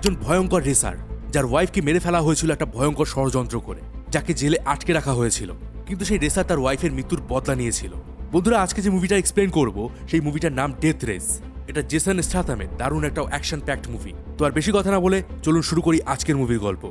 একজন ভয়ঙ্কর রেসার, যার ওয়াইফকে মেরে ফেলা হয়েছিল একটা ভয়ঙ্কর ষড়যন্ত্র করে, যাকে জেলে আটকে রাখা হয়েছিল। কিন্তু সেই রেসার তার ওয়াইফের মৃত্যুর বদলা নিয়েছিল। বন্ধুরা, আজকে যে মুভিটা এক্সপ্লেন করব, সেই মুভিটার নাম ডেথ রেস এটা জেসন স্টাথামের দারুণ একটা অ্যাকশন প্যাক্ট মুভি তো আর বেশি কথা না বলে চলুন শুরু করি আজকের মুভির গল্প।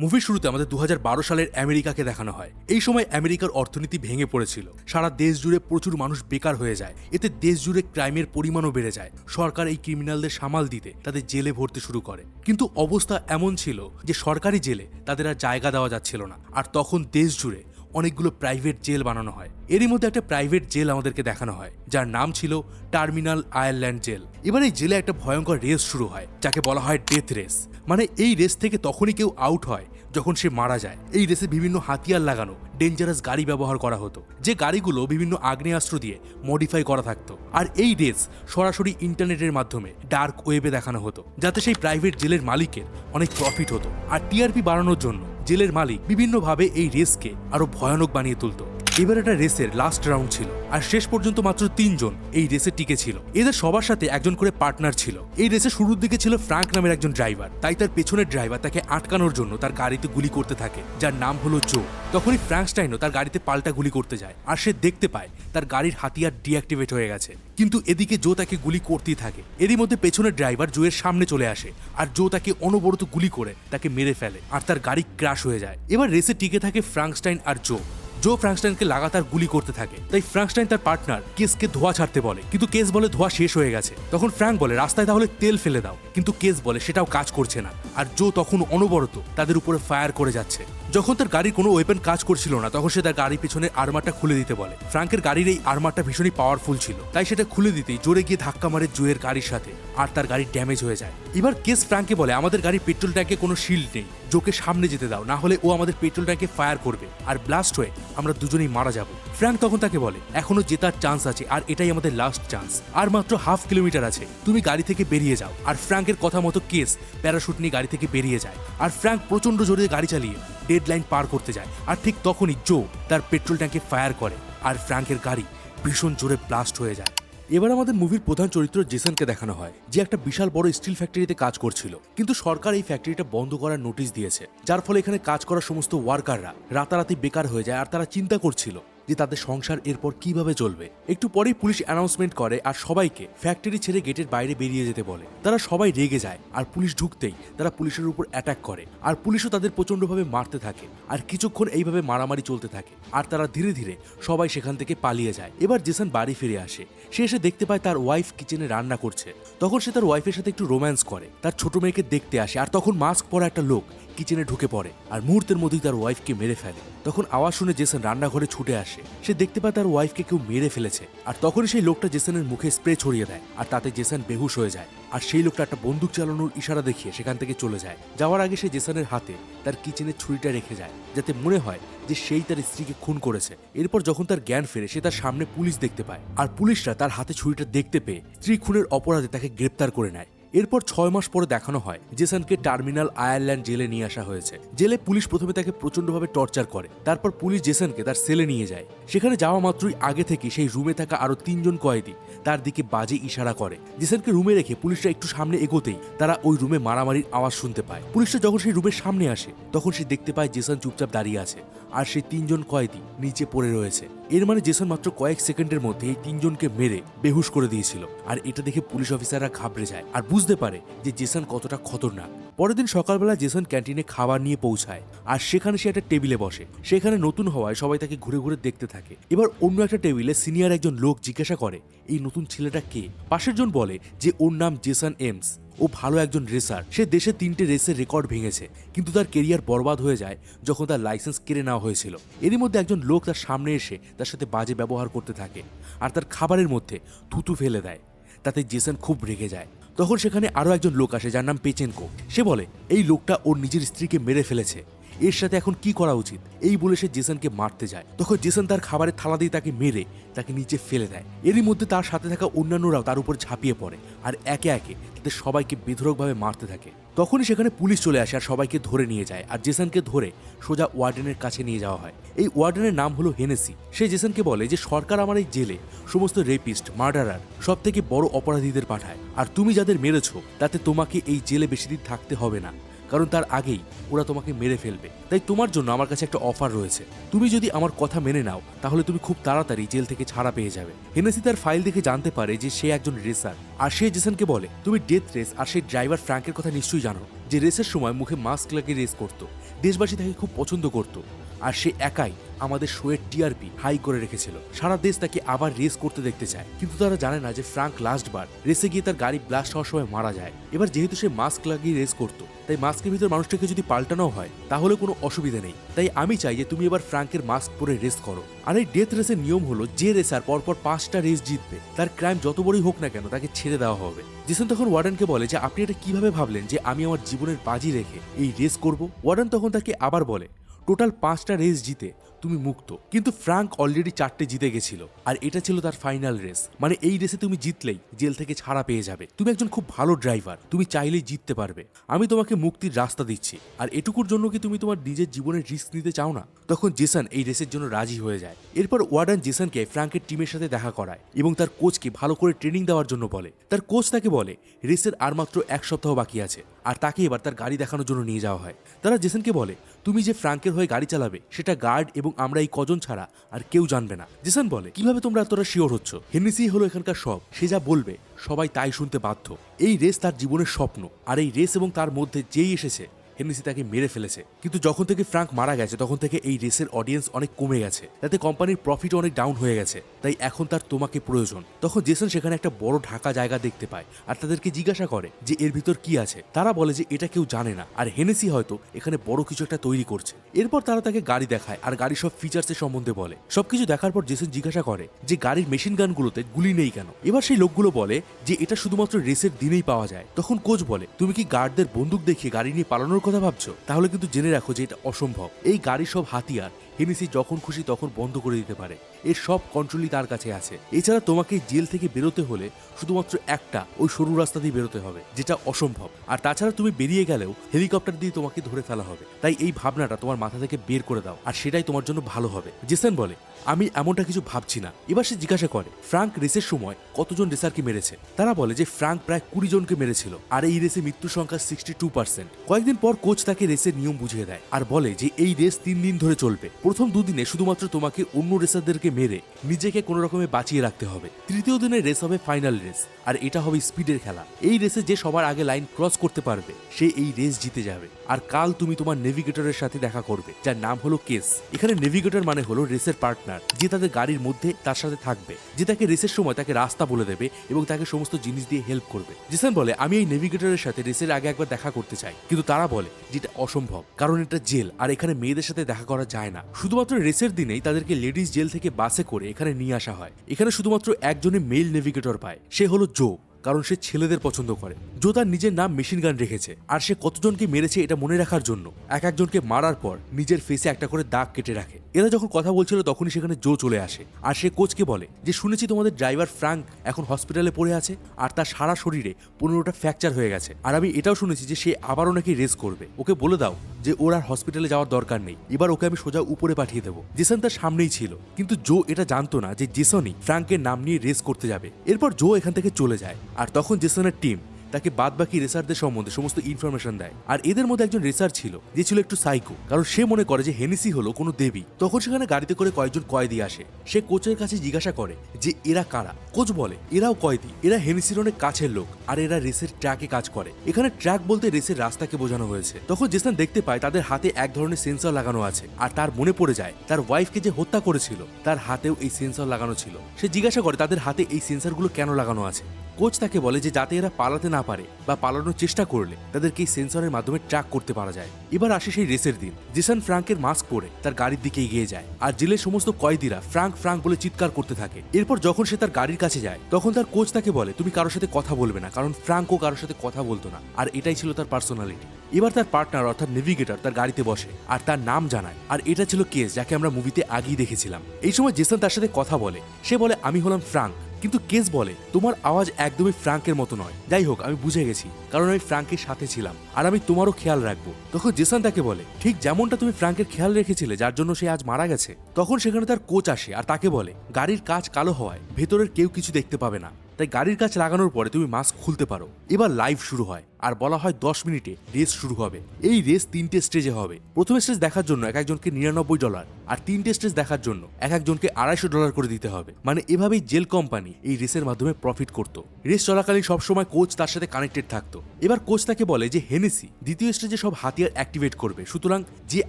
মুভির শুরুতে আমাদের দু হাজার বারো সালের আমেরিকাকে দেখানো হয়। এই সময় আমেরিকার অর্থনীতি ভেঙে পড়েছিল। সারা দেশ জুড়ে প্রচুর মানুষ বেকার হয়ে যায়। এতে দেশ জুড়ে ক্রাইমের পরিমাণও বেড়ে যায়। সরকার এই ক্রিমিনালদের সামাল দিতে তাদের জেলে ভর্তি শুরু করে। কিন্তু অবস্থা এমন ছিল যে সরকারি জেলে তাদের আর জায়গা দেওয়া যাচ্ছিল না। আর তখন দেশ জুড়ে অনেকগুলো প্রাইভেট জেল বানানো হয়। এরই মধ্যে একটা প্রাইভেট জেল আমাদেরকে দেখানো হয়, যার নাম ছিল টার্মিনাল আয়ারল্যান্ড জেল এবার এই জেলে একটা ভয়ঙ্কর রেস শুরু হয়, যাকে বলা হয় ডেথ রেস মানে এই রেস থেকে তখনই কেউ আউট হয়, যখন সে মারা যায়। এই রেসে বিভিন্ন হাতিয়ার লাগানো ডেঞ্জারাস গাড়ি ব্যবহার করা হতো, যে গাড়িগুলো বিভিন্ন আগ্নেয়াস্ত্র দিয়ে মডিফাই করা থাকতো। আর এই রেস সরাসরি ইন্টারনেটের মাধ্যমে ডার্ক ওয়েবে দেখানো হতো, যাতে সেই প্রাইভেট জেলের মালিকের অনেক প্রফিট হতো। আর টিআরপি বাড়ানোর জন্য জেলের মালিক বিভিন্নভাবে এই রেসকে আরও ভয়ানক বানিয়ে তুলতো। এবার এটা রেসের লাস্ট রাউন্ড ছিল, আর শেষ পর্যন্ত মাত্র তিনজন এই রেসে টিকে ছিল। এদের সবার সাথে একজন করে পার্টনার ছিল। এই রেসে শুরুর দিকে ছিল ফ্রাঙ্ক নামের একজন ড্রাইভার তাই তার পেছনের ড্রাইভার তাকে আটকানোর জন্য তার গাড়িতে গুলি করতে থাকে, যার নাম হলো জো তখনই ফ্রাঙ্কস্টাইনও তার গাড়িতে পাল্টা গুলি করতে যায়, আর সে দেখতে পায় তার গাড়ির হাতিয়ার ডিঅ্যাক্টিভেট হয়ে গেছে। কিন্তু এদিকে জো তাকে গুলি করতেই থাকে। এরই মধ্যে পেছনের ড্রাইভার জোয়ের সামনে চলে আসে, আর জো তাকে অনবরত গুলি করে তাকে মেরে ফেলে, আর তার গাড়ি ক্র্যাশ হয়ে যায়। এবার রেসে টিকে থাকে ফ্রাঙ্কস্টাইন আর জো জো ফ্রাঙ্কস্টাইনকে লাগাতার গুলি করতে থাকে। তাই ফ্রাঙ্কস্টাইন তার পার্টনার কেসকে ধোয়া ছাড়তে বলে। কিন্তু কেস বলে ধোয়া শেষ হয়ে গেছে। তখন ফ্রাঙ্ক বলে, রাস্তায় তাহলে তেল ফেলে দাও। কিন্তু কেস বলে, সেটাও কাজ করছে না। আর জো তখন অনবরত তাদের উপরে ফায়ার করে যাচ্ছে। যখন তার গাড়ির কোনো ওয়েপেন কাজ করছিল না, তখন সে তার গাড়ির পিছনে আর্মারটা খুলে দিতে বলে। ফ্রাঙ্কের গাড়ির এই আর্মারটা ভীষণই পাওয়ারফুল ছিল। তাই সেটা খুলে দিতেই জোরে গিয়ে ধাক্কা মারে জোয়ের গাড়ির সাথে। আর তার গাড়ি ড্যামেজ হয়ে যায়। এবার কেস ফ্রাঙ্কে বলে, আমাদের গাড়ির পেট্রোল ট্যাঙ্কে কোনো শিল্ড নেই। জোকে সামনে যেতে দাও, না হলে ও আমাদের পেট্রোল ট্যাঙ্কে ফায়ার করবে। আর ব্লাস্ট হয়ে আমরা দুজনেই মারা যাব। ফ্র্যাঙ্ক তখন তাকে বলে, এখনও জেতার চান্স আছে, আর এটাই আমাদের লাস্ট চান্স আর মাত্র হাফ কিলোমিটার আছে, তুমি গাড়ি থেকে বেরিয়ে যাও। আর ফ্র্যাঙ্কের কথা মতো কেস প্যারাশুট নিয়ে গাড়ি থেকে বেরিয়ে যায়। আর ফ্র্যাঙ্ক প্রচণ্ড জোরে গাড়ি চালিয়ে ডেড লাইন পার করতে যায়। আর ঠিক তখনই জো তার পেট্রোল ট্যাঙ্কে ফায়ার করে। আর ফ্র্যাঙ্কের গাড়ি ভীষণ জোরে ব্লাস্ট হয়ে যায়। এবার আমাদের মুভির প্রধান চরিত্র জেসনকে দেখানো হয়, যে একটা বিশাল বড় স্টিল ফ্যাক্টরিতে কাজ করছিল। কিন্তু সরকার এই ফ্যাক্টরিটা বন্ধ করার নোটিশ দিয়েছে, যার ফলে এখানে কাজ করা সমস্ত ওয়ার্কাররা রাতারাতি বেকার হয়ে যায় আর তারা চিন্তা করছিল। যে তাদের সংসার এরপর কীভাবে চলবে। একটু পরেই পুলিশ অ্যানাউন্সমেন্ট করে আর সবাইকে ফ্যাক্টরি ছেড়ে গেটের বাইরে বেরিয়ে যেতে বলে। তারা সবাই রেগে যায় আর পুলিশ ঢুকতেই তারা পুলিশের উপর অ্যাটাক করে আর পুলিশও তাদের প্রচণ্ডভাবে মারতে থাকে আর কিছুক্ষণ এইভাবে মারামারি চলতে থাকে আর তারা ধীরে ধীরে সবাই সেখান থেকে পালিয়ে যায়। এবার জেসন বাড়ি ফিরে আসে। সে এসে দেখতে পায় তার ওয়াইফ কিচেনে রান্না করছে। তখন সে তার ওয়াইফের সাথে একটু রোম্যান্স করে। তার ছোট মেয়েকে দেখতে আসে আর তখন মাস্ক পরা একটা লোক কিচেনে ঢুকে পড়ে আর মুহূর্তের মধ্যেই তার ওয়াইফকে মেরে ফেলে। তখন আওয়াজ শুনে জেসন রান্নাঘরে ছুটে আসে। সে দেখতে পায় তার ওয়াইফকে কেউ মেরে ফেলেছে। আর তখনই সেই লোকটা জেসনের মুখে স্প্রে ছড়িয়ে দেয় আর তাতে জেসন বেহুশ হয়ে যায়। আর সেই লোকটা একটা বন্দুক চালানোর ইশারা দেখিয়ে সেখান থেকে চলে যায়। যাওয়ার আগে সে জেসনের হাতে তার কিচেনের ছুরিটা রেখে যায়, যাতে মনে হয় যে সেই তার স্ত্রীকে খুন করেছে। এরপর যখন তার জ্ঞান ফেরে, সে তার সামনে পুলিশ দেখতে পায়। আর পুলিশরা তার হাতে ছুরিটা দেখতে পেয়ে স্ত্রী খুনের অপরাধে তাকে গ্রেপ্তার করে নেয়। এরপর ছয় মাস পরে দেখানো হয় জেসনকে টার্মিনাল আয়ারল্যান্ড জেলে নিয়ে আসা হয়েছে। জেলে পুলিশ প্রথমে তাকে প্রচন্ডভাবে টর্চার করে, তারপর পুলিশ জেসনকে তার সেলে নিয়ে যায়। সেখানে যাওয়া মাত্রই আগে থেকে সেই রুমে থাকা আরও তিনজন কয়েদি তার দিকে বাজে ইশারা করে। জেসনকে রুমে রেখে পুলিশরা একটু সামনে এগোতেই তারা ওই রুমে মারামারির আওয়াজ শুনতে পায়। পুলিশরা যখন সেই রুমের সামনে আসে, তখন সে দেখতে পায় জেসন চুপচাপ দাঁড়িয়ে আছে, আর সেই তিনজন কয়েদি নিচে পড়ে রয়েছে। এর মানে জেসন মাত্র কয়েক সেকেন্ডের মধ্যে এই তিনজনকে মেরে বেহুশ করে দিয়েছিল। আর এটা দেখে পুলিশ অফিসাররা ঘাবড়ে যায় আর বুঝতে পারে যে জেসন কতটা খতরনাক। পরের দিন সকালবেলা জেসন ক্যান্টিনে খাবার নিয়ে পৌঁছায় আর সেখানে সে একটা টেবিলে বসে। সেখানে নতুন হওয়ায় সবাই তাকে ঘুরে ঘুরে দেখতে থাকে। এবার অন্য একটা টেবিলে সিনিয়র একজন লোক জিজ্ঞাসা করে, এই নতুন ছেলেটা কে? পাশের জন বলে যে, ওর নাম জেসন এমস। ও ভালো একজন রেসার। সে দেশে তিনটে রেসের রেকর্ড ভেঙেছে, কিন্তু তার কেরিয়ার বরবাদ হয়ে যায় যখন তার লাইসেন্স কেড়ে নেওয়া হয়েছিল। এরই মধ্যে একজন লোক তার সামনে এসে তার সাথে বাজে ব্যবহার করতে থাকে আর তার খাবারের মধ্যে থুতু ফেলে দেয়। তাতে জেসন খুব রেগে যায়। তখন সেখানে আরও একজন লোক আসে যার নাম পেচেনকো। সে বলে, এই লোকটা ওর নিজের স্ত্রীকে মেরে ফেলেছে। এর সাথে এখন কি করা উচিত? এই বলে সে জেসনকে মারতে যায়। তখন জেসন তার খাবারের থালা দিয়ে তাকে মেরে তাকে নিচে ফেলে দেয়। এরই মধ্যে তার সাথে থাকা অন্যান্যরাও তার উপর ঝাঁপিয়ে পড়ে আর একে একে তাদের সবাইকে বেধরকভাবে মারতে থাকে। তখনই সেখানে পুলিশ চলে আসে আর সবাইকে ধরে নিয়ে যায় আর জেসনকে ধরে সোজা ওয়ার্ডেনের কাছে নিয়ে যাওয়া হয়। এই ওয়ার্ডেনের নাম হলো হেনেসি। সে জেসনকে বলে যে, সরকার আমার এই জেলে সমস্ত রেপিস্ট, মার্ডারার সব থেকে বড় অপরাধীদের পাঠায়। আর তুমি যাদের মেরেছো, তাতে তোমাকে এই জেলে বেশি দিন থাকতে হবে না। কারণ তার আগেই ওরা তোমাকে মেরে ফেলবে। তাই তোমার জন্য আমার কাছে একটা অফার রয়েছে। তুমি যদি আমার কথা মেনে নাও, তাহলে তুমি খুব তাড়াতাড়ি জেল থেকে ছাড়া পেয়ে যাবে। হেনেসি তার ফাইল দেখে জানতে পারে যে সে একজন রেসার। আর সে জেসনকে বলে, তুমি ডেথ রেস আর সেই ড্রাইভার ফ্র্যাঙ্কের কথা নিশ্চয়ই জানো, যে রেসের সময় মুখে মাস্ক লাগিয়ে রেস করতো। দেশবাসী তাকে খুব পছন্দ করত। আর সে একাই আমাদের শোয়ের টিআরপি হাই করে রেখেছিল। সারা দেশ তাকে আবার রেস করতে দেখতে চায়। কিন্তু তারা জানে না যে ফ্রাঙ্ক লাস্ট বার রেসে গিয়ে তার গাড়ি ব্লাস্ট হওয়ার সময় মারা যায়। এবার যেহেতু সে মাস্ক লাগিয়ে রেস করতো, তাই মাস্কের ভিতর মানুষটাকে যদি পাল্টানো হয়, তাহলে কোনো অসুবিধা নেই। তাই আমি চাই যে তুমি এবার ফ্রাঙ্কের মাস্ক পরে রেস করো। আর এই ডেথ রেসের নিয়ম হলো, যে রেসার পরপর পাঁচটা রেস জিতবে, তার ক্রাইম যত বড়ই হোক না কেন, তাকে ছেড়ে দেওয়া হবে। জেসন তখন ওয়ার্ডেনকে বলে যে, আপনি এটা কীভাবে ভাবলেন যে আমি আমার জীবনের বাজি রেখে এই রেস করব? ওয়ার্ডেন তখন তাকে আবার বলে টোটাল পাঁচটা রেস জিতে তুমি মুক্ত। কিন্তু ফ্রাঙ্ক অলরেডি চারটে জিতে গেছিল। আর এটা ছিল তার ফাইনাল রেস মানে এই রেসে তুমি জিতলেই জেল থেকে ছাড়া পেয়ে যাবে। তুমি একজন খুব ভালো ড্রাইভার তুমি চাইলেই জিততে পারবে। আমি তোমাকে মুক্তির রাস্তা দিচ্ছি। আর এটুকুর জন্য কি তুমি তোমার নিজের জীবনের রিস্ক নিতে চাও না? তখন জেসন এই রেসের জন্য রাজি হয়ে যায়। এরপর ওয়ার্ডান জেসনকে ফ্রাঙ্কের টিমের সাথে দেখা করায় এবং তার কোচকে ভালো করে ট্রেনিং দেওয়ার জন্য বলে। তার কোচ তাকে বলে রেসের আর মাত্র এক সপ্তাহ বাকি আছে। আর তাকে এবার তার গাড়ি দেখানোর জন্য নিয়ে যাওয়া হয়। তারা জেসনকে বলে তুমি যে ফ্রাঙ্কের হয়ে গাড়ি চালাবে, সেটা গার্ড এবং আমরা এই কজন ছাড়া আর কেউ জানবে না। জেসন বলে, কীভাবে তোমরা এতটা শিওর হচ্ছ? হেনিসি হলো এখানকার সব। সে যা বলবে, সবাই তাই শুনতে বাধ্য। এই রেস তার জীবনের স্বপ্ন, আর এই রেস এবং তার মধ্যে যেই এসেছে হেনরিসি তাকে মেরে ফেলেছে। কিন্তু যখন থেকে ফ্রাঙ্ক মারা গেছে, তখন থেকে এই রেসের অডিয়েন্স অনেক কমে গেছে। তাতে কোম্পানির প্রফিট অনেক ডাউন হয়ে গেছে। তাই এখন তার তোমাকে প্রয়োজন। তখন জেসন সেখানে একটা বড় ঢাকা জায়গা দেখতে পায় আর তাদেরকে জিজ্ঞাসা করে যে এর ভিতর কি আছে। তারা বলে যে এটা কেউ জানে না। আর হেনেসি হয়তো এখানে বড় কিছু একটা তৈরি করছে। এরপর তারা তাকে গাড়ি দেখায় আর গাড়ির সব ফিচার্সের সম্বন্ধে বলে। সবকিছু দেখার পর জেসন জিজ্ঞাসা করে যে গাড়ির মেশিন গানগুলোতে গুলি নেই কেন? এবার সেই লোকগুলো বলে যে এটা শুধুমাত্র রেসের দিনেই পাওয়া যায়। তখন কোচ বলে, তুমি কি গার্ডদের বন্দুক দেখিয়ে গাড়ি নিয়ে পালানোর কথা ভাবছ? তাহলে কিন্তু জেনে রাখো যে এটা অসম্ভব। এই গাড়ি সব হাতিয়ার হেনিসি যখন খুশি তখন বন্ধ করে দিতে পারে। এর সব কন্ট্রোলই তার কাছে আছে। এছাড়া তোমাকে জেল থেকে বেরোতে হলে শুধুমাত্র একটা ওই সরু রাস্তা দিয়ে বেরোতে হবে, যেটা অসম্ভব। আর তাছাড়া তুমি বেরিয়ে গেলেও হেলিকপ্টার দিয়ে তোমাকে ধরে ফেলা হবে। তাই এই ভাবনাটা তোমার মাথা থেকে বের করে দাও, আর সেটাই তোমার জন্য ভালো হবে। জেসন বলে, আমি এমনটা কিছু ভাবছি না। এবার সে জিজ্ঞাসা করে, ফ্রাঙ্ক রেসের সময় কতজন রেসারকে মেরেছে? তারা বলে যে, ফ্রাঙ্ক প্রায় কুড়ি জনকে মেরেছিল, আর এই রেসে মৃত্যু সংখ্যা সিক্সটি টু পার্সেন্ট কয়েকদিন পর কোচ তাকে রেসের নিয়ম বুঝিয়ে দেয়, আর বলে যে, এই রেস তিন দিন ধরে চলবে। প্রথম দুদিনে শুধুমাত্র তোমাকে অন্য রেসারদেরকে মেরে নিজেকে কোনো রকমে বাঁচিয়ে রাখতে হবে। তৃতীয় দিনের রেস হবে ফাইনাল রেস, আর এটা হবে স্পিডের খেলা। এই রেসে যে সবার আগে লাইন ক্রস করতে পারবে, সে এই রেস জিতে যাবে। আর কাল তুমি তোমার নেভিগেটরের সাথে দেখা করবে, যার নাম হলো কেস। এখানে নেভিগেটর মানে হলো রেসের পার্টনার, যে তাদের গাড়ির মধ্যে তার সাথে থাকবে, যে তাকে রেসের সময় তাকে রাস্তা বলে দেবে এবং তাকে সমস্ত জিনিস দিয়ে হেল্প করবে। জিসান বলে, আমি এই নেভিগেটরের সাথে রেসের আগে একবার দেখা করতে চাই। কিন্তু তারা বলে, যেটা অসম্ভব, কারণ এটা জেল, আর এখানে মেয়েদের সাথে দেখা করা যায় না। শুধুমাত্র রেসের দিনেই তাদেরকে লেডিস জেল থেকে বাসে করে এখানে নিয়ে আসা হয়। এখানে শুধুমাত্র একজনে মেল নেভিগেটর পায়, সে হলো জো। কারণ সে ছেলেদের পছন্দ করে। জো তার নিজের নাম মেশিন গান রেখেছে, আর সে কতজনকে মেরেছে এটা মনে রাখার জন্য। এক একজনকে মারার পর নিজের ফেসে একটা করে দাগ কেটে রাখে। এরা যখন কথা বলছিল তখনই সেখানে জো চলে আসে, আর সে কোচকে বলে যে, শুনেছি তোমাদের ড্রাইভার ফ্রাঙ্ক এখন হসপিটালে পড়ে আছে, আর তার সারা শরীরে পনেরোটা ফ্র্যাকচার হয়ে গেছে। আর আমি এটাও শুনেছি যে, সে আবারও নাকি রেস করবে। ওকে বলে দাও যে, ওর আর হসপিটালে যাওয়ার দরকার নেই। এবার ওকে আমি সোজা উপরে পাঠিয়ে দেবো। জেসন তার সামনেই ছিল, কিন্তু জো এটা জানতো না যে, জেসনই ফ্রাঙ্কের নাম নিয়ে রেস করতে যাবে। এরপর জো এখান থেকে চলে যায় আর তখন জেসনের টিম। তাকে বাদ বাকি রেসারদের সম্বন্ধে সমস্ত ইনফরমেশন দেয়। আর এদের মধ্যে একজন রেসার ছিল, যে ছিল একটু সাইকো কারণ সে মনে করে যে হেনিসি হলো কোনো দেবী। তখন সেখানে গাড়িতে করে কয়েকজন কয়েদি আসে। সে কোচের কাছে জিজ্ঞাসা করে যে, এরা কারা? কোচ বলে, এরাও কয়েদি এরা হেনিসির অনেক কাছের লোক, আর এরা রেসের ট্র্যাকে কাজ করে। এখানে ট্র্যাক বলতে রেসের রাস্তাকে বোঝানো হয়েছে। তখন জেসন দেখতে পায়, তাদের হাতে এক ধরনের সেন্সর লাগানো আছে, আর তার মনে পড়ে যায়, তার ওয়াইফকে যে হত্যা করেছিল, তার হাতেও এই সেন্সর লাগানো ছিল। সে জিজ্ঞাসা করে, তাদের হাতে এই সেন্সরগুলো কেন লাগানো আছে? কোচ তাকে বলে যে, যাতে এরা পালাতে না পারে বা পালানোর চেষ্টা করলে তাদেরকে এই সেন্সরের মাধ্যমে ট্র্যাক করতে পারা যায়। এবার আসে সেই রেসের দিন। জেসন ফ্রাঙ্কের মাস্ক পরে তার গাড়ির দিকে এগিয়ে যায় আর জেলের সমস্ত কয়েদিরা ফ্রাঙ্ক ফ্রাঙ্ক বলে চিৎকার করতে থাকে। এরপর যখন সে তার গাড়ির কাছে যায়, তখন তার কোচ তাকে বলে, তুমি কারোর সাথে কথা বলবে না, কারণ ফ্রাঙ্কও কারোর সাথে কথা বলতো না। আর এটাই ছিল তার পার্সোনালিটি এবার তার পার্টনার অর্থাৎ নেভিগেটর তার গাড়িতে বসে আর তার নাম জানায়। আর এটা ছিল কেস যাকে আমরা মুভিতে আগেই দেখেছিলাম। এই সময় জেসন তার সাথে কথা বলে। সে বলে, আমি হলাম ফ্রাঙ্ক। কিন্তু কেস বলে, তোমার আওয়াজ একদমই ফ্রাঙ্কের মতো নয়। যাই হোক, আমি বুঝে গেছি, কারণ আমি ফ্রাঙ্কের সাথে ছিলাম, আর আমি তোমারও খেয়াল রাখব। তখন জেসান তাকে বলে, ঠিক যেমনটা তুমি ফ্রাঙ্কের খেয়াল রেখেছিলে, যার জন্য সে আজ মারা গেছে, তখন সেখানে তার কোচ আসে, আর তাকে বলে, গাড়ির কাজ কালো হওয়ায় ভেতরের কেউ কিছু দেখতে পাবে না। তাই গাড়ির কাছ লাগানোর পরে তুমি মাস্ক খুলতে পারো। এবার লাইভ শুরু হয়। আর বলা হয় দশ মিনিটে রেস শুরু হবে। এই রেস তিনটে স্টেজে হবে। প্রথম স্টেজ দেখার জন্য এক একজনকে নিরানব্বই ডলার আর তিনটে স্টেজ দেখার জন্য এক একজনকে আড়াইশো ডলার করে দিতে হবে। মানে এভাবেই জেল কোম্পানি এই রেসের মাধ্যমে প্রফিট করত। রেস চলাকালীন সবসময় কোচ তার সাথে কানেক্টেড থাকতো। এবার কোচ তাকে বলে যে হেনেসি দ্বিতীয় স্টেজে সব হাতিয়ার অ্যাক্টিভেট করবে। সুতরাং যে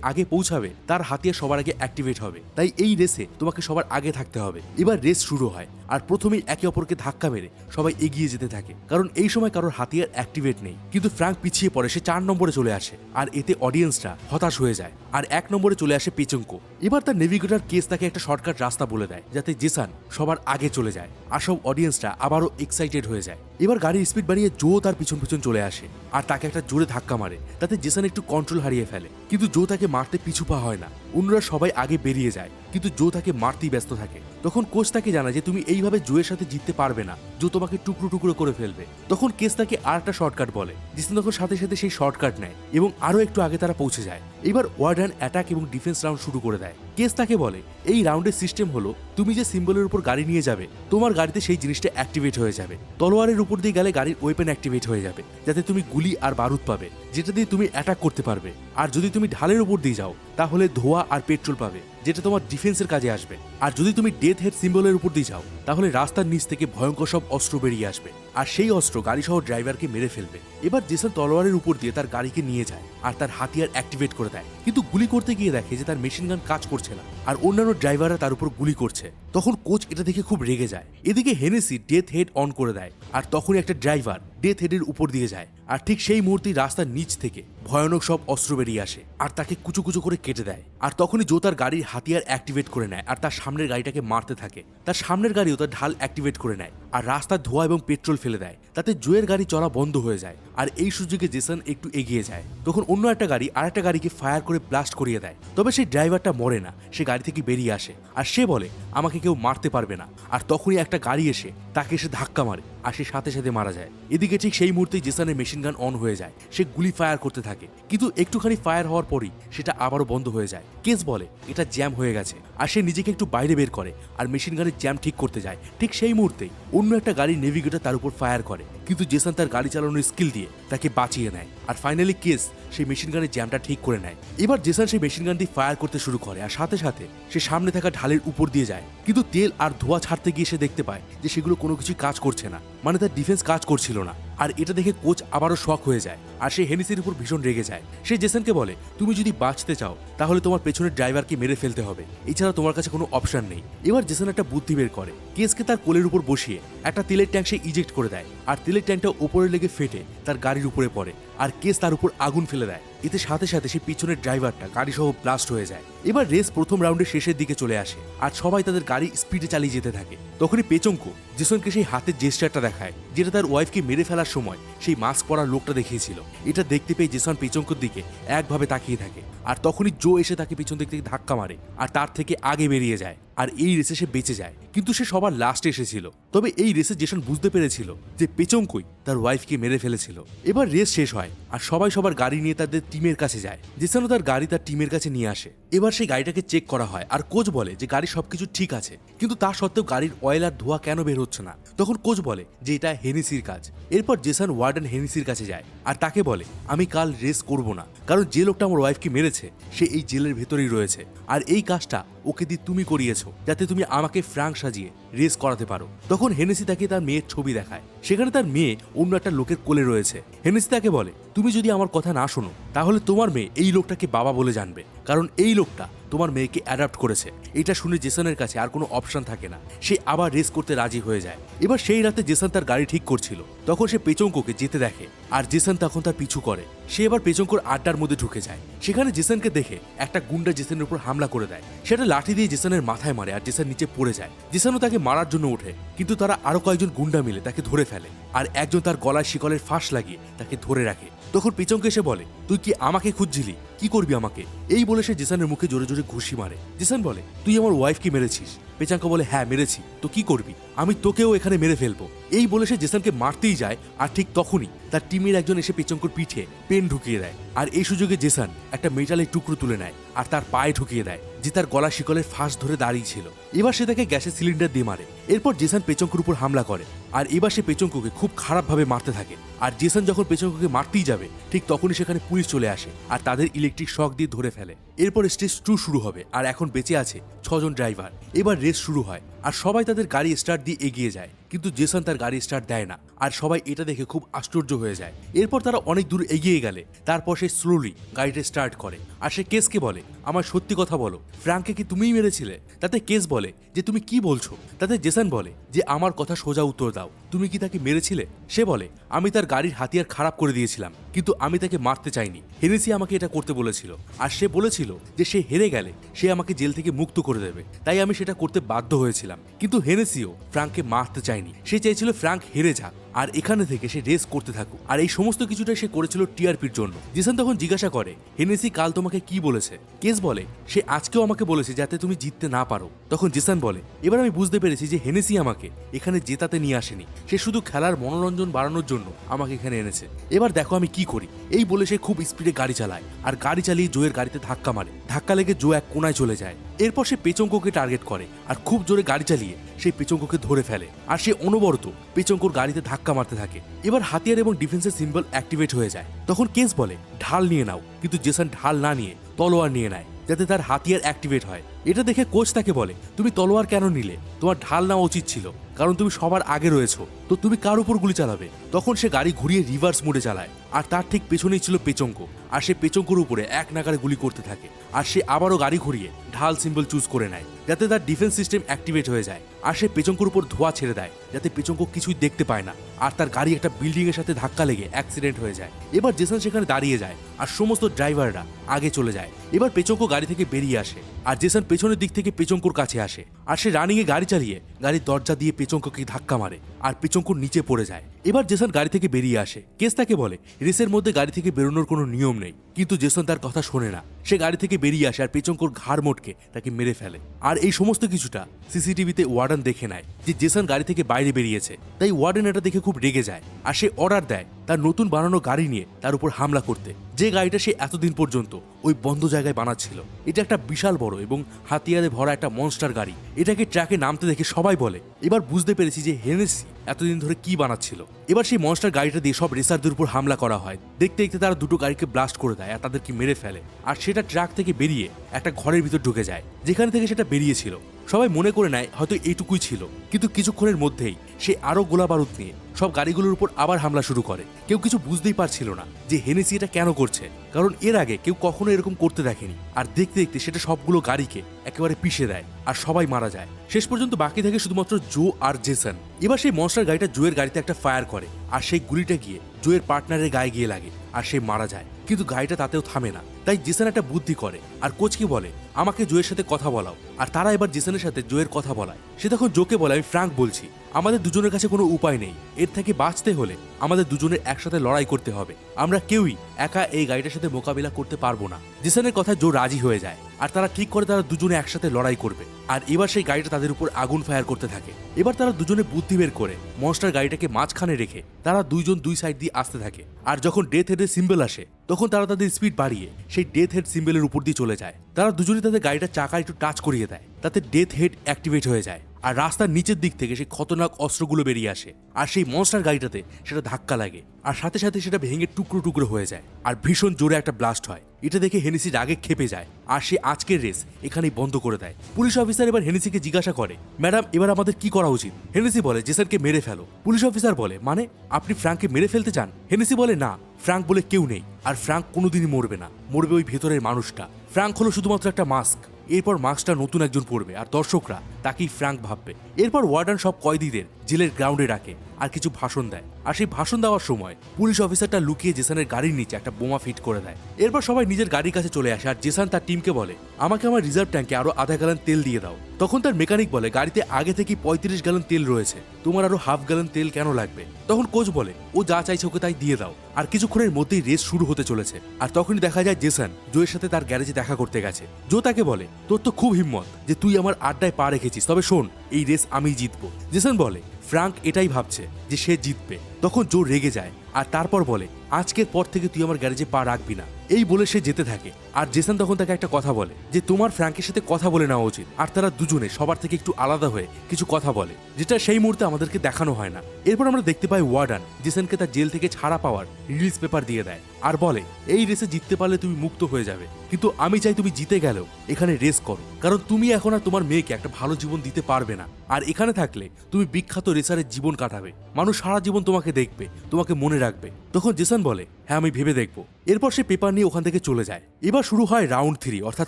আগে পৌঁছাবে, তার হাতিয়ার সবার আগে অ্যাক্টিভেট হবে। তাই এই রেসে তোমাকে সবার আগে থাকতে হবে। এবার রেস শুরু হয় আর প্রথমেই একে অপরকে ধাক্কা মেরে সবাই এগিয়ে যেতে থাকে। কারণ এই সময় কারোর হাতিয়ার অ্যাক্টিভেট নেই। কিন্তু ফ্র্যাঙ্ক পিছিয়ে পড়ে, সে চার নম্বরে চলে আসে। আর এতে অডিয়েন্সটা হতাশ হয়ে যায়। আর এক নম্বরে চলে আসে পেচঙ্কো। এবার তার নেভিগেটর কেস তাকে একটা শর্টকাট রাস্তা বলে দেয়, যাতে জেসান সবার আগে চলে যায়। আর সব অডিয়েন্সটা আবারও এক্সাইটেড হয়ে যায়। এবার গাড়ির স্পিড বাড়িয়ে জো তার পিছন পিছন চলে আসে। আর তাকে একটা জোরে ধাক্কা মারে, তাতে জেসান একটু কন্ট্রোল হারিয়ে ফেলে। কিন্তু জো তাকে মারতে পিছু পা হয় না। অন্যরা সবাই আগে বেরিয়ে যায়, কিন্তু জো তাকে মারতেই ব্যস্ত থাকে। তখন কোচ তাকে জানায় যে, তুমি এইভাবে জোয়ের সাথে জিততে পারবে না। জো তোমাকে টুকরো টুকরো করে ফেলবে। তখন কেস তাকে আর একটা শর্টকাট বলে। জিসন তখন সাথে সাথে সেই শর্টকাট নেয় এবং আরও একটু আগে তারা পৌঁছে যায়। এবার ওয়ার্ডান অ্যাটাক এবং ডিফেন্স রাউন্ড শুরু করে দেয়। কেস তাকে বলে, এই রাউন্ডের সিস্টেম হলো, তুমি যে সিম্বলের উপর গাড়ি নিয়ে যাবে, তোমার গাড়িতে সেই জিনিসটা অ্যাক্টিভেট হয়ে যাবে। তলোয়ারের উপর দিয়ে গেলে গাড়ির ওয়েপেন অ্যাক্টিভেট হয়ে যাবে, যাতে তুমি গুলি আর বারুদ পাবে, যেটা দিয়ে তুমি অ্যাটাক করতে পারবে। আর যদি তুমি ঢালের উপর দিয়ে যাও, তাহলে ধোয়া আর পেট্রোল পাবে, যেটা তোমার ডিফেন্সের কাজে আসবে। আর যদি তুমি ডেথ হেড সিম্বলের উপর দিয়ে যাও, তাহলে রাস্তার নিচ থেকে ভয়ঙ্কর সব অস্ত্র বেরিয়ে আসবে। আর সেই অস্ত্র গাড়ি সহ ড্রাইভারকে মেরে ফেলবে। এবার জেসন তলোয়ারের উপর দিয়ে তার গাড়িকে নিয়ে যায়, আর তার হাতিয়ার অ্যাক্টিভেট করে দেয়। কিন্তু গুলি করতে গিয়ে দেখে যে তার মেশিন গান কাজ করছে না, আর অন্যান্য ড্রাইভাররা তার উপর গুলি করছে। তখন কোচ এটা দেখে খুব রেগে যায়। এদিকে হেনেসি ডেথ হেড অন করে দেয় আর তখনই একটা ড্রাইভার ডেথ হেডের উপর দিয়ে যায়। আর ঠিক সেই মুহূর্তেই রাস্তার নিচ থেকে ভয়ানক সব অস্ত্র বেরিয়ে আসে আর তাকে কুচু কুচু করে কেটে দেয়। আর তখনই জো তার গাড়ির হাতিয়ার অ্যাক্টিভেট করে নেয় আর তার সামনের গাড়িটাকে মারতে থাকে। তার সামনের গাড়িও তার ঢাল অ্যাক্টিভেট করে নেয় আর রাস্তার ধোয়া এবং পেট্রোল ফেলে দেয়। তাতে জোয়ের গাড়ি চলা বন্ধ হয়ে যায় আর এই সুযোগে জেসন একটু এগিয়ে যায়। তখন অন্য একটা গাড়ি আর একটা গাড়িকে ফায়ার করে ব্লাস্ট করিয়ে দেয়। তবে সেই ড্রাইভারটা মরে না, সে গাড়ি থেকে বেরিয়ে আসে। আর সে বলে, আমাকে কেউ মারতে পারবে না। আর তখনই একটা গাড়ি এসে তাকে এসে ধাক্কা মারে। আর সে সাথে সাথে মারা যায়। এদিকে ঠিক সেই মুহূর্তেই জেসানের মেশিন গান অন হয়ে যায়। সে গুলি ফায়ার করতে থাকে। কিন্তু একটুখানি ফায়ার হওয়ার পরই সেটা আবারও বন্ধ হয়ে যায়। কেস বলে, এটা জ্যাম হয়ে গেছে। আর সে নিজেকে একটু বাইরে বের করে আর মেশিন গানের জ্যাম ঠিক করতে যায়। ঠিক সেই মুহূর্তেই অন্য একটা গাড়ির নেভিগেটর তার উপর ফায়ার করে। কিন্তু জেসান তার গাড়ি চালানোর স্কিল দিয়ে তাকে বাঁচিয়ে নেয়। আর ফাইনালি কেস সেই মেশিন গানের জ্যামটা ঠিক করে নেয়। এবার জেসান সেই মেশিন গান দিয়ে ফায়ার করতে শুরু করে আর সাথে সাথে সে সামনে থাকা ঢালের উপর দিয়ে যায়। কিন্তু তেল আর ধোয়া ছাড়তে গিয়ে সে দেখতে পায় যে সেগুলো কোনো কিছু কাজ করছে না। মানে তার ডিফেন্স কাজ করছিল না। আর এটা দেখে কোচ আবারও শখ হয়ে যায়। আর সে হেনিসের উপর ভীষণ রেগে যায়। সে জেসনকে বলে, তুমি যদি বাঁচতে চাও, তাহলে তোমার পেছনের ড্রাইভারকে মেরে ফেলতে হবে। এছাড়া তোমার কাছে কোনো অপশন নেই। এবার জেসন একটা বুদ্ধি বের করে। কেসকে তার কোলের উপর বসিয়ে একটা তেলের ট্যাঙ্ক সে ইজেক্ট করে দেয়। আর তেলের ট্যাঙ্কটা উপরে লেগে ফেটে তার গাড়ির উপরে পড়ে। আর কেস তার উপর আগুন ফেলে দেয়। এতে সাথে সাথে সে পিছনের ড্রাইভারটা গাড়ি সহ ব্লাস্ট হয়ে যায়। এবার রেস প্রথম রাউন্ডের শেষের দিকে চলে আসে আর সবাই তাদের গাড়ি স্পিডে চালিয়ে যেতে থাকে। তখনই পেচঙ্ক জেসনকে সেই হাতের জেস্টারটা দেখায়, যেটা তার ওয়াইফকে মেরে ফেলার সময় সেই মাস্ক পরা লোকটা দেখিয়েছিল। এটা দেখতে পেয়ে জেসন পেচঙ্কর দিকে একভাবে তাকিয়ে থাকে আর তখনই জো এসে তাকে পিছন দিক থেকে ধাক্কা মারে আর তার থেকে আগে বেরিয়ে যায় আর এই রেসে সে বেঁচে যায়। কিন্তু সে সবার লাস্টে এসেছিল। তবে এই রেসে জেসন বুঝতে পেরেছিল যে পেচঙ্কই তার ওয়াইফকে মেরে ফেলেছিল। এবার রেস শেষ হয় আর সবাই সবার গাড়ি নিয়ে তাদের টিমের কাছে যায়। জেসনও তার গাড়ি তার টিমের কাছে নিয়ে আসে। এবার সেই গাড়িটাকে চেক করা হয় আর কোচ বলে যে গাড়ি সবকিছু ঠিক আছে। কিন্তু তা সত্ত্বেও গাড়ির অয়েল আর ধোয়া কেন বের হচ্ছে না? তখন কোচ বলে যে এটা হেনিসির কাজ। এরপর জেসান ওয়ার্ডেন হেনিসির কাছে যায় আর তাকে বলে, আমি কাল রেস করব না। কারণ যে লোকটা আমার ওয়াইফকে মেরেছে, সে এই জেলের ভেতরেই রয়েছে। আর এই কাজটা ওকে দিয়ে তুমি করিয়েছ, যাতে তুমি আমাকে ফ্রাঙ্ক সাজিয়ে রেস করাতে পারো। তখন হেনেসি তাকে তার মেয়ের ছবি দেখায়। সেখানে তার মেয়ে অন্য একটা লোকের কোলে রয়েছে। হেনেসি তাকে বলে তুমি যদি আমার কথা না শোনো, তাহলে তোমার মেয়ে এই লোকটাকে বাবা বলে জানবে। কারণ এই লোকটা তোমার মেয়েকে অ্যাডাপ্ট করেছে। এটা শুনে জেসনের কাছে আর কোনো অপশন থাকে না। সে আবার রেস করতে রাজি হয়ে যায়। এবার সেই রাতে জেসন তার গাড়ি ঠিক করছিল। তখন সে পেচঙ্ককে যেতে দেখে আর জেসন তখন তার পিছু করে। সে এবার পেচঙ্কর আড্ডার মধ্যে ঢুকে যায়। সেখানে জেসনকে দেখে একটা গুন্ডা জেসনের উপর হামলা করে দেয়। সেটা লাঠি দিয়ে জেসনের মাথায় মারে আর জেসন নিচে পড়ে যায়। জেসনও তাকে মারার জন্য ওঠে, কিন্তু তারা আরও কয়েকজন গুন্ডা মিলে তাকে ধরে ফেলে। আর একজন তার গলায় শিকলের ফাঁস লাগিয়ে তাকে ধরে রাখে। তখন পেচঙ্কে এসে বলে, তুই কি আমাকে খুঁজছিলি? কি করবি আমাকে? এই বলে সে জেসানের মুখে জোরে জোরে ঘুষি মারে। জেসান বলে, তুই আমার ওয়াইফকে মেরেছিস? পেচাঙ্কা বলে হ্যাঁ মেরেছি। তো কি করবি? আমি তোকেও এখানে মেরে ফেলব। এই বলে সে জেসানকে মারতেই যায়, আর ঠিক তখনই তার টিমের একজন এসে পেচঙ্কর পিঠে পেন ঢুকিয়ে দেয়। আর এই সুযোগে জেসান একটা মেটালের টুকরো তুলে নেয়, আর তার পায়ে ঢুকিয়ে দেয়, যে তার গলা শিকলের ফাঁস ধরে দাঁড়িয়ে ছিল। এবার সে তাকে গ্যাসের সিলিন্ডার দিয়ে মারে। এরপর জেসান পেচঙ্কর উপর হামলা করে। আর এবার সে পেচঙ্ককে খুব খারাপভাবে মারতে থাকে। আর জেসান যখন পেচঙ্ককে মারতেই যাবে, ঠিক তখনই সেখানে পুলিশ চলে আসে আর তাদের ইলেকট্রিক শক দিয়ে ধরে ফেলে। এরপর স্টেজ টু শুরু হবে আর এখন বেঁচে আছে ছজন ড্রাইভার এবার রেস শুরু হয় আর সবাই তাদের গাড়ি স্টার্ট দিয়ে এগিয়ে যায়। কিন্তু জেসন তার গাড়ি স্টার্ট দেয় না আর সবাই এটা দেখে খুব আশ্চর্য হয়ে যায়। এরপর তারা অনেক দূর এগিয়ে গেলে, তারপর সে স্লোলি গাড়িটা স্টার্ট করে। আর সে কেসকে বলে? আমার সত্যি কথা বলো। ফ্রাঙ্ককে কি তুমিই মেরেছিলে? তাতে কেস বলে। যে তুমি কি বলছো? তাতে জেসন বলে যে আমার কথা সোজা উত্তর দাও। তুমি কি তাকে মেরেছিলে? সে বলে, আমি তার গাড়ির হাতিয়ার খারাপ করে দিয়েছিলাম, কিন্তু আমি তাকে মারতে চাইনি। হেনেসি আমাকে এটা করতে বলেছিল। আর সে বলেছিল যে সে হেরে গেলে সে আমাকে জেল থেকে মুক্ত করে দেবে। তাই আমি সেটা করতে বাধ্য হয়েছিলাম, কিন্তু হেনেসিও ফ্রাঙ্ককে মারতে চায়নি। সে চেয়েছিল ফ্রাঙ্ক হেরে যাক, আর এখানে থেকে সে রেস করতে থাকুক। আর এই সমস্ত কিছুটাই সে করেছিল টিআরপির জন্য। জিসান তখন জিজ্ঞাসা করে, হেনেসি কাল তোমাকে কি বলেছে? কেস বলে, সে আজকেও আমাকে বলেছে যাতে তুমি জিততে না পারো। তখন জিসান বলে, এবার আমি বুঝতে পেরেছি যে হেনেসি আমাকে এখানে জেতাতে নিয়ে আসেনি। সে শুধু খেলার মনোরঞ্জন বাড়ানোর জন্য আমাকে এখানে এনেছে। এবার দেখো আমি কি করি। এই বলে সে খুব স্পিডে গাড়ি চালায়, আর গাড়ি চালিয়ে জোয়ের গাড়িতে ধাক্কা মারে। ধাক্কা লেগে জো এক কোনায় চলে যায়। এরপর সে পেচঙ্ককে টার্গেট করে, আর খুব জোরে গাড়ি চালিয়ে সেই পেচঙ্ককে ধরে ফেলে। আর সে অনবরত পেচঙ্কর গাড়িতে ধাক্কা মারতে থাকে। এবার হাতিয়ার এবং ডিফেন্সের সিম্বল অ্যাক্টিভেট হয়ে যায়। তখন কেস বলে, ঢাল নিয়ে নাও। কিন্তু জেসন ঢাল না নিয়ে তলোয়ার নিয়ে নেয়, যাতে তার হাতিয়ার অ্যাক্টিভেট হয়। এটা দেখে কোচ তাকে বলে, তুমি তলোয়ার কেন নিলে? তোমার ঢাল নেওয়া উচিত ছিল, কারণ তুমি সবার আগে রয়েছো। তো তুমি কার উপর গুলি চালাবে? তখন সে গাড়ি ঘুরিয়ে রিভার্স মোডে চালায়, আর তার ঠিক পেছনেই ছিল পেচঙ্ক। আর সে পেচঙ্কর উপরে এক নাগারে গুলি করতে থাকে, আর সে আবারও গাড়ি ঘুরিয়ে ঢাল সিম্বল চুজ করে নেয়, যাতে তার ডিফেন্স সিস্টেম অ্যাক্টিভেট হয়ে যায়। আর সে পেচঙ্কর উপর ধোয়া ছেড়ে দেয়, যাতে পেচঙ্ক কিছুই দেখতে পায় না, আর তার গাড়ি একটা বিল্ডিং এর সাথে ধাক্কা লেগে অ্যাক্সিডেন্ট হয়ে যায়। এবার জেসন সেখানে দাঁড়িয়ে যায়, আর সমস্ত ড্রাইভাররা আগে চলে যায়। এবার পেচঙ্ক গাড়ি থেকে বেরিয়ে আসে, আর জেসন পেছনের দিক থেকে পেচঙ্কুর কাছে আসে। আর সে রানিংয়ে গাড়ি চালিয়ে, গাড়ির দরজা দিয়ে পেচঙ্ককে ধাক্কা মারে আর পেচঙ্কর নিচে পড়ে যায়। এবার জেসন গাড়ি থেকে বেরিয়ে আসে। কেস তাকে বলে, রেসের মধ্যে গাড়ি থেকে বেরোনোর কোনো নিয়ম নেই। কিন্তু জেসন তার কথা শোনে না। সে গাড়ি থেকে বেরিয়ে আসে আর পেচঙ্কর ঘাড় মোটকে তাকে মেরে ফেলে। আর এই সমস্ত কিছুটা সিসিটিভিতে ওয়ার্ডেন দেখে নেয় যে জেসন গাড়ি থেকে বাইরে বেরিয়েছে। তাই ওয়ার্ডেন এটা দেখে খুব রেগে যায় আর সে অর্ডার দেয় তার নতুন বানানো গাড়ি নিয়ে তার উপর হামলা করতে। যে গাড়িটা সে এতদিন পর্যন্ত ওই বন্ধ জায়গায় বানাচ্ছিল। এটা একটা বিশাল বড় এবং হাতিয়ারে ভরা একটা মনস্টার গাড়ি। এটাকে ট্রাকে নামতে দেখে সবাই বলে, এবার বুঝতে পেরেছি যে হেনেসি এতদিন ধরে কি বানাচ্ছিল। এবার সেই মনস্টার গাড়িটা দিয়ে সব রেসারদের উপর হামলা করা হয়। দেখতে দেখতে তারা দুটো গাড়িকে ব্লাস্ট করে দেয় আর তাদেরকে মেরে ফেলে। আর সেটা ট্রাক থেকে বেরিয়ে একটা ঘরের ভিতর ঢুকে যায়, যেখান থেকে সেটা বেরিয়েছিল। সবাই মনে করে নেয় হয়তো এইটুকুই ছিল। কিন্তু কিছুক্ষণের মধ্যেই সে আরও গোলা বারুদ নিয়ে সব গাড়িগুলোর উপর আবার হামলা শুরু করে। কেউ কিছু বুঝতেই পারছিল না যে হেনেসি এটা কেন করছে। কারণ এর আগে কেউ কখনো এরকম করতে দেখেনি। আর দেখতে দেখতে সেটা সবগুলো গাড়িকে একেবারে পিষে দেয় আর সবাই মারা যায়। শেষ পর্যন্ত বাকি থাকে শুধুমাত্র জো আর জেসন। এবার সেই মনস্টার গাড়িটা জোয়ের গাড়িতে একটা ফায়ার করে। আর সেই গুলিটা গিয়ে জোয়ের পার্টনারের গায়ে গিয়ে লাগে। আর সে মারা যায়। কিন্তু গাড়িটা তাতেও থামে না। তাই জেসন একটা বুদ্ধি করে। আর কোচকে বলে আমাকে জোয়ের সাথে কথা বলাও, আর তারা এবার জেসনের সাথে জোয়ের কথা বলায়। সে তখন জোকে বলে, আমি ফ্রাঙ্ক বলছি, আমাদের দুজনের কাছে কোনো উপায় নেই। এর থেকে বাঁচতে হলে আমাদের দুজনের একসাথে লড়াই করতে হবে। আমরা কেউই একা এই গাড়িটার সাথে মোকাবিলা করতে পারব না। জেসনের কথা জো রাজি হয়ে যায়, আর তারা ঠিক করে তারা দুজনে একসাথে লড়াই করবে। আর এবার সেই গাড়িটা তাদের উপর আগুন ফায়ার করতে থাকে। এবার তারা দুজনে বুদ্ধি বের করে, মনস্টার গাড়িটাকে মাঝখানে রেখে তারা দুইজন দুই সাইড দিয়ে আসতে থাকে। আর যখন ডেথ হেডের সিম্বল আসে, তখন তারা তাদের স্পিড বাড়িয়ে সেই ডেথ হেড সিম্বলের উপর দিয়ে চলে যায়। তারা দুজনই তাদের গাড়িটা চাকা একটু টাচ করিয়ে দেয়। তাতে ডেথ হেড অ্যাক্টিভেট হয়ে যায়। আর রাস্তার নিচের দিক থেকে সেই খতরনাক অস্ত্রগুলো বেরিয়ে আসে। আর সেই মনস্টার গাড়িটাতে সেটা ধাক্কা লাগে। আর সাথে সাথে সেটা ভেঙে টুকরো টুকরো হয়ে যায়। আর ভীষণ জোরে একটা ব্লাস্ট হয়। এটা দেখে হেনেসি রাগে খেপে যায়। আর সে আজকের রেস এখানেই বন্ধ করে দেয়। পুলিশ অফিসার এবার হেনেসিকে জিজ্ঞাসা করে ম্যাডাম এবার আমাদের কি করা উচিত? হেনেসি বলে জেসানকে মেরে ফেলো। পুলিশ অফিসার বলে মানে আপনি ফ্রাঙ্ককে মেরে ফেলতে চান? হেনেসি বলে, না ফ্রাঙ্ক বলে কেউ নেই। আর ফ্রাঙ্ক কোনোদিনই মরবে না। মরবে ওই ভেতরের মানুষটা। ফ্রাঙ্ক হলো শুধুমাত্র একটা মাস্ক এরপর মাস্কটা নতুন একজন পড়বে আর দর্শকরা তাকেই ফ্র্যাঙ্ক ভাববে। এরপর ওয়ার্ডান সব কয়েদিদের জেলের গ্রাউন্ডে রাখে আর কিছু ভাষণ দেয়। আর সেই ভাষণ দেওয়ার সময় পুলিশ অফিসারটা লুকিয়ে জেসানের গাড়ির নিচে একটা বোমা ফিট করে দেয়। এরপর সবাই নিজের গাড়ির কাছে চলে আসে আর জেসান তার টিমকে বলে, আমাকে আমার রিজার্ভ ট্যাঙ্কে আরও আধা গ্যালন তেল দিয়ে দাও। তখন তার মেকানিক বলে, গাড়িতে আগে থেকেই পঁয়ত্রিশ গ্যালন তেল রয়েছে। তোমার আরও হাফ গ্যালন তেল কেন লাগবে? তখন কোচ বলে, ও যা চাইছে ওকে তাই দিয়ে দাও। আর কিছুক্ষণের মধ্যেই রেস শুরু হতে চলেছে। আর তখনই দেখা যায় জেসান জোয়ের সাথে তার গ্যারেজে দেখা করতে গেছে। জো তাকে বলে, তোর তো খুব হিম্মত যে তুই আমার আড্ডায় পা রেখেছিস। তবে শোন, এই রেস আমি জিতবো। জেসান বলে ফ্রাঙ্ক এটাই ভাবছে যে সে জিতবে। তখন জো রেগে যায় আর তারপর বলে, আজকের পর থেকে তুই আমার গ্যারেজে পা রাখবি না। এই বলে সে যেতে থাকে। আর জেসান তখন তাকে একটা কথা বলে যে, তোমার ফ্র্যাঙ্কের সাথে কথা বলে নেওয়া উচিত। আর তারা দুজনে সবার থেকে একটু আলাদা হয়ে কিছু কথা বলে, যেটা সেই মুহূর্তে আমাদেরকে দেখানো হয় না। এরপর আমরা দেখতে পাই ওয়ার্ডান, জেসানকে তার জেল থেকে ছাড়া পাওয়ার রিলিজ পেপার দিয়ে দেয়। আর বলে, এই রেসে জিততে পারলে তুমি মুক্ত হয়ে যাবে। কিন্তু আমি চাই তুমি জিতে গেলেও এখানে রেস করো। কারণ তুমি এখন আর তোমার মেয়েকে একটা ভালো জীবন দিতে পারবে না। আর এখানে থাকলে তুমি বিখ্যাত রেসারের জীবন কাটাবে। মানুষ সারা জীবন তোমাকে দেখবে, তোমাকে মনে রাখবে। তখন জেসন বলে হ্যাঁ আমি ভেবে দেখব। এরপর সে পেপার নিয়ে ওখান থেকে চলে যায়। এবার শুরু হয় রাউন্ড থ্রি অর্থাৎ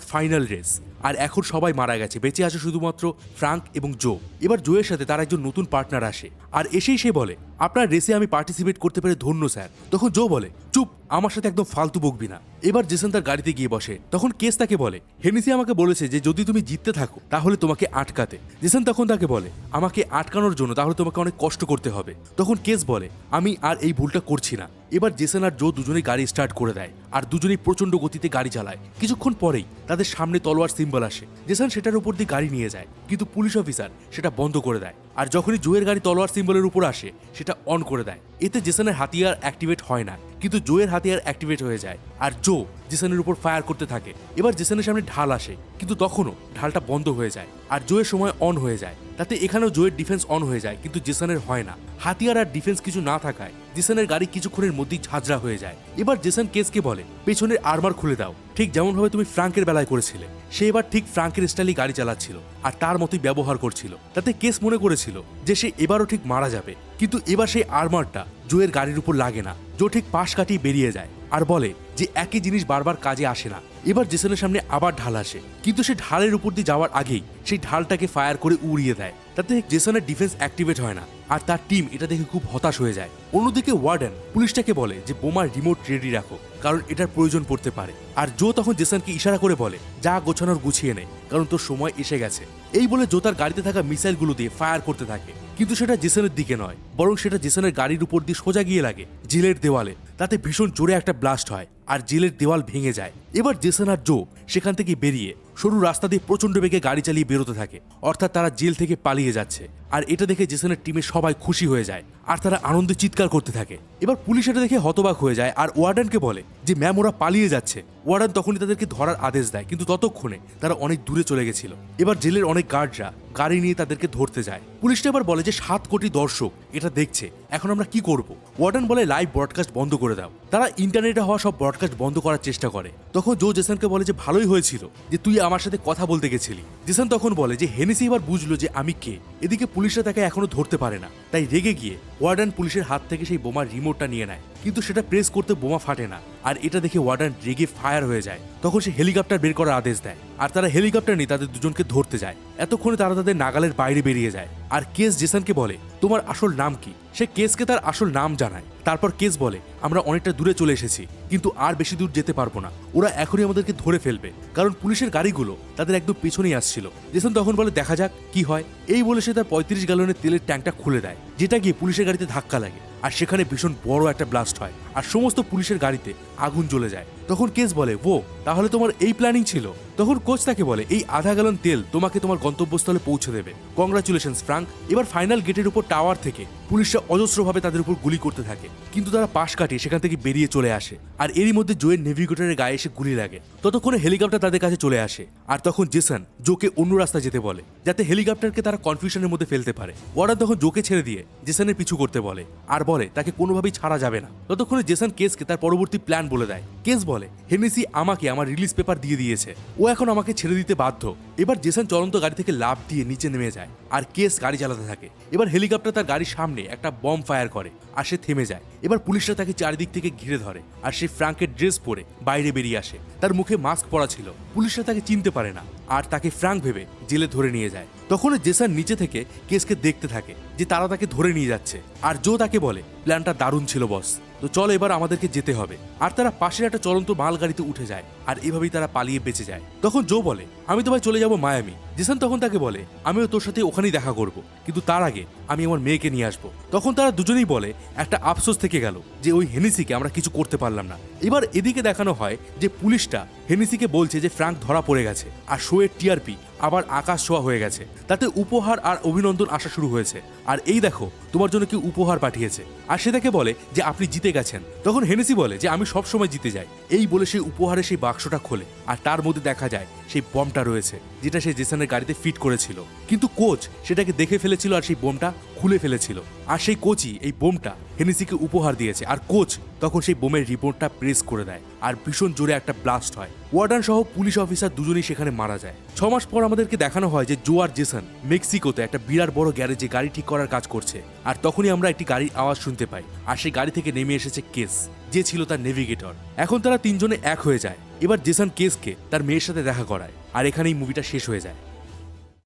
ফাইনাল রেস আর এখন সবাই মারা গেছে। বেঁচে আছে শুধুমাত্র ফ্রাঙ্ক এবং জো। এবার জোয়ের সাথে তার একজন নতুন পার্টনার আসে। আর এসেই সে বলে, আপনার রেসে আমি পার্টিসিপেট করতে পেরে ধন্য স্যার তখন জো বলে, চুপ, আমার সাথে একদম ফালতু বকবি না। এবার জেসন তার গাড়িতে গিয়ে বসে। তখন কেস তাকে বলে হেনিসি আমাকে বলেছে যে যদি তুমি জিততে থাকো, তাহলে তোমাকে আটকাতে। জেসন তখন তাকে বলে, আমাকে আটকানোর জন্য তাহলে তোমাকে অনেক কষ্ট করতে হবে। তখন কেস বলে, আমি আর এই ভুলটা করছি না। এবার জেসন আর জো দুজনেই গাড়ি স্টার্ট করে দেয়, আর দুজনেই প্রচণ্ড গতিতে গাড়ি চালায়। কিছুক্ষণ পরেই তাদের সামনে তলোয়ার সিম্বল আসে। জেসন সেটার উপর দিয়ে গাড়ি নিয়ে যায়, কিন্তু পুলিশ অফিসার সেটা বন্ধ করে দেয়, আর যখনই জোয়ের গাড়ি তলোয়ার সিম্বলের উপর আসে, সেটা অন করে দেয়। এতে জেসনের হাতিয়ার অ্যাক্টিভেট হয় না। কিন্তু জোয়ের হাতিয়ার অ্যাক্টিভেট হয়ে যায়। আর জো জিসানের উপর ফায়ার করতে থাকে। এবার জিসানের সামনে ঢাল আসে, কিন্তু তখনও ঢালটা বন্ধ হয়ে যায়। আর জোয়ের সময় অন হয়ে যায়। তাতে এখানেও জোয়ের ডিফেন্স অন হয়ে যায়, কিন্তু জেসানের হয় না। হাতিয়ার আর ডিফেন্স কিছু না থাকায় জেসানের গাড়ি কিছুক্ষণের মধ্যেই ঝাঁঝরা হয়ে যায়। এবার জেসান কেসকে বলে, পেছনের আর্মার খুলে দাও। ঠিক যেমনভাবে তুমি ফ্রাঙ্কের বেলায় করেছিলে, সে এবার ঠিক ফ্রাঙ্কের স্টাইলে গাড়ি চালাচ্ছিল আর তার মতোই ব্যবহার করছিল। তাতে কেস মনে করেছিল যে সে এবারও ঠিক মারা যাবে। কিন্তু এবার সেই আর্মারটা জোয়ের গাড়ির উপর লাগে না, জো ঠিক পাশ কাটিয়ে বেরিয়ে যায় আর বলে যে একই জিনিস বারবার কাজে আসে না। এবার জেসনের সামনে আবার ঢাল আসে। কিন্তু সে ঢালের উপর দিয়ে যাওয়ার আগেই সেই ঢালটাকে ফায়ার করে উড়িয়ে দেয়। তাতে জেসনের ডিফেন্স অ্যাক্টিভেট হয় না। আর তার টিম এটা দেখে খুব হতাশ হয়ে যায়। অন্যদিকে ওয়ার্ডেন পুলিশটাকে বলে যে বোমার রিমোট রেডি রাখো, কারণ এটার প্রয়োজন পড়তে পারে। আর জো তখন জেসনকে ইশারা করে বলে, যা গোছানোর গুছিয়ে নে। কারণ তোর সময় এসে গেছে। এই বলে জো তার গাড়িতে থাকা মিসাইলগুলো দিয়ে ফায়ার করতে থাকে। কিন্তু সেটা জেসনের দিকে নয়, বরং সেটা জেসনের গাড়ির উপর দিয়ে সোজা গিয়ে লাগে, জেলের দেওয়ালে। তাতে ভীষণ জোরে একটা ব্লাস্ট হয়, আর জেলের দেওয়াল ভেঙে যায়। এবার জেসন আর জো সেখান থেকে বেরিয়ে সরু রাস্তা দিয়ে প্রচণ্ড বেগে গাড়ি চালিয়ে বেরোতে থাকে। অর্থাৎ তারা জেল থেকে পালিয়ে যাচ্ছে। আর এটা দেখে জেসনের টিমের সবাই খুশি হয়ে যায়, আর তারা আনন্দে চিৎকার করতে থাকে। এবার পুলিশ এটা দেখে হতবাক হয়ে যায়, আর ওয়ার্ডেনকে বলে যে ম্যাম ওরা পালিয়ে যাচ্ছে। ওয়ার্ডেন তখনই তাদেরকে ধরার আদেশ দেয়, কিন্তু ততক্ষণে তারা অনেক দূরে চলে গেছিল। এবার জেলের অনেক গার্ডরা গাড়ি নিয়ে তাদেরকে ধরতে যায়। পুলিশটা এবার বলে যে, সাত কোটি দর্শক এটা দেখছে, এখন আমরা কি করব? ওয়ার্ডেন বলে লাইভ ব্রডকাস্ট বন্ধ করে দাও। তারা ইন্টারনেটে হওয়া সব ব্রডকাস্ট বন্ধ করার চেষ্টা করে। তখন জো জেসনকে বলে যে, ভালোই হয়েছিল যে, তুই আমার সাথে কথা বলতে গেছিলি। জেসন তখন বলে যে হেনেসি এবার বুঝলো যে, আমি কে। এদিকে পুলিশরা তাকে এখনও ধরতে পারে না। তাই রেগে গিয়ে ওয়ার্ডেন পুলিশের হাত থেকে সেই বোমার রিমোটটা নিয়ে নেয়। কিন্তু সেটা প্রেস করতে বোমা ফাটে না। আর এটা দেখে ওয়ার্ডেন রেগে ফায়ার হয়ে যায়। তখন সে হেলিকপ্টার বের করার আদেশ দেয়। আর তারা হেলিকপ্টার নিয়ে তাদের দুজনকে ধরতে যায়। এতক্ষণে তারা তাদের নাগালের বাইরে বেরিয়ে যায়। আর কেস জেসনকে বলে, তোমার আসল নাম কি? সে কেসকে তার আসল নাম জানায়। তারপর কেস বলে, আমরা অনেকটা দূরে চলে এসেছি, কিন্তু আর বেশি দূর যেতে পারব না। ওরা এখনই আমাদেরকে ধরে ফেলবে। কারণ পুলিশের গাড়িগুলো তাদের একদম পেছনেই আসছিল। জেসন তখন বলে, দেখা যাক কি হয়। এই বলে সে তার পঁয়ত্রিশ গ্যালনের তেলের ট্যাঙ্কটা খুলে দেয়, যেটা গিয়ে পুলিশের গাড়িতে ধাক্কা লাগে। আর সেখানে ভীষণ বড় একটা ব্লাস্ট হয়, আর সমস্ত পুলিশের গাড়িতে আগুন জ্বলে যায়। তখন কেস বলে, ও, তাহলে তোমার এই প্ল্যানিং ছিল? তখন কোচ তাকে বলে, এই আধা গ্যালন তেল তোমাকে তোমার গন্তব্যস্থলে পৌঁছে দেবে। কংগ্রাচুলেশন ফ্রাঙ্ক এবার ফাইনাল গেটের উপর টাওয়ার থেকে পুলিশরা অজস্রভাবে তাদের উপর গুলি করতে থাকে। কিন্তু তারা পাশ কাটিয়ে সেখান থেকে বেরিয়ে চলে আসে। আর এরই মধ্যে জোয়ের নেভিগেটরের গায়ে এসে গুলি লাগে। ততক্ষণে হেলিকপ্টার তাদের কাছে চলে আসে। আর তখন জেসন জোকে অন্য রাস্তায় যেতে বলে, যাতে হেলিকপ্টারকে তারা কনফিউশনের মধ্যে ফেলতে পারে। ওয়ার্ডার তখন জোকে ছেড়ে দিয়ে জেসনের পিছু করতে বলে, আর বলে, তাকে কোনোভাবেই ছাড়া যাবে না। ততক্ষণে জেসন কেসকে তার পরবর্তী প্ল্যান বলে দেয়। কেস বলে, হেনেসি আমাকে আমার রিলিজ পেপার দিয়ে দিয়েছে। এখন আমাকে ছেড়ে দিতে বাধ্য। এবার জেসন চলন্ত গাড়ি থেকে লাভ দিয়ে নিচে নেমে যায় আর কেস গাড়ি চালাতে থাকে। এবার হেলিকপ্টার তার গাড়ির সামনে একটা বম ফায়ার করে আর সে থেমে যায়। এবার পুলিশরা তাকে চারিদিক থেকে ঘিরে ধরে আর সে ফ্রাঙ্কের ড্রেস পরে বাইরে বেরিয়ে আসে। তার মুখে মাস্ক পরা ছিল। পুলিশরা তাকে চিনতে পারে না আর তাকে ফ্রাঙ্ক ভেবে জেলে ধরে নিয়ে যায়। তখন জেসান নিচে থেকে কেসকে দেখতে থাকে যে তারা তাকে ধরে নিয়ে যাচ্ছে। আর জো তাকে বলে প্ল্যানটা দারুণ ছিল বস তো চল এবার আমাদেরকে যেতে হবে। আর তারা পাশের একটা চলন্ত মালগাড়িতে উঠে যায়, আর এভাবেই তারা পালিয়ে বেঁচে যায়। তখন জো বলে আমি তো ভাই চলে যাব মায়ামি। জেসান তখন তাকে বলে, আমিও তোর সাথে ওখানেই দেখা করব। কিন্তু তার আগে আমি আমার মেয়েকে নিয়ে আসব। তখন তারা দুজনেই বলে, একটা আফসোস থেকে গেল যে ওই হেনিসিকে আমরা কিছু করতে পারলাম না। এবার এদিকে দেখানো হয় যে পুলিশটা হেনিসিকে বলছে যে ফ্রাঙ্ক ধরা পড়ে গেছে আর শোয়ের টিআরপি আবার আকাশ ছোঁয়া হয়ে গেছে। তাতে উপহার আর অভিনন্দন আসা শুরু হয়েছে। আর এই দেখো, তোমার জন্য কি উপহার পাঠিয়েছে। আর সে তাকে বলে যে আপনি জিতে গেছেন। তখন হেনেসি বলে যে আমি সব সময় জিতে যাই। এই বলে সেই উপহারে সেই বাক্সটা খোলে। আর তার মধ্যে দেখা যায় সেই বমটা রয়েছে, যেটা সে জেসনের গাড়িতে ফিট করেছিল। কিন্তু কোচ সেটাকে দেখে ফেলেছিল আর সেই বোমটা খুলে ফেলেছিল। আর সেই কোচই এই বোমটা হেনেসিকে উপহার দিয়েছে। আর কোচ তখন সেই বোমের রিপোর্টটা প্রেস করে দেয়। আর ভীষণ জোরে একটা ব্লাস্ট হয়। ওয়ার্ডান সহ পুলিশ অফিসার দুজনেই সেখানে মারা যায়। ছ মাস পর আমাদেরকে দেখানো হয় যে জো আর জেসন মেক্সিকোতে একটা বিরাট বড় গ্যারেজে গাড়ি ঠিক করার কাজ করছে। আর তখনই আমরা একটি গাড়ির আওয়াজ শুনতে পাই। আর সেই গাড়ি থেকে নেমে এসেছে কেস, যে ছিল তার নেভিগেটর। এখন তারা তিনজনে এক হয়ে যায়। এবার জেসন কেসকে তার মেয়ের সাথে দেখা করায়। আর এখানেই মুভিটা শেষ হয়ে যায়।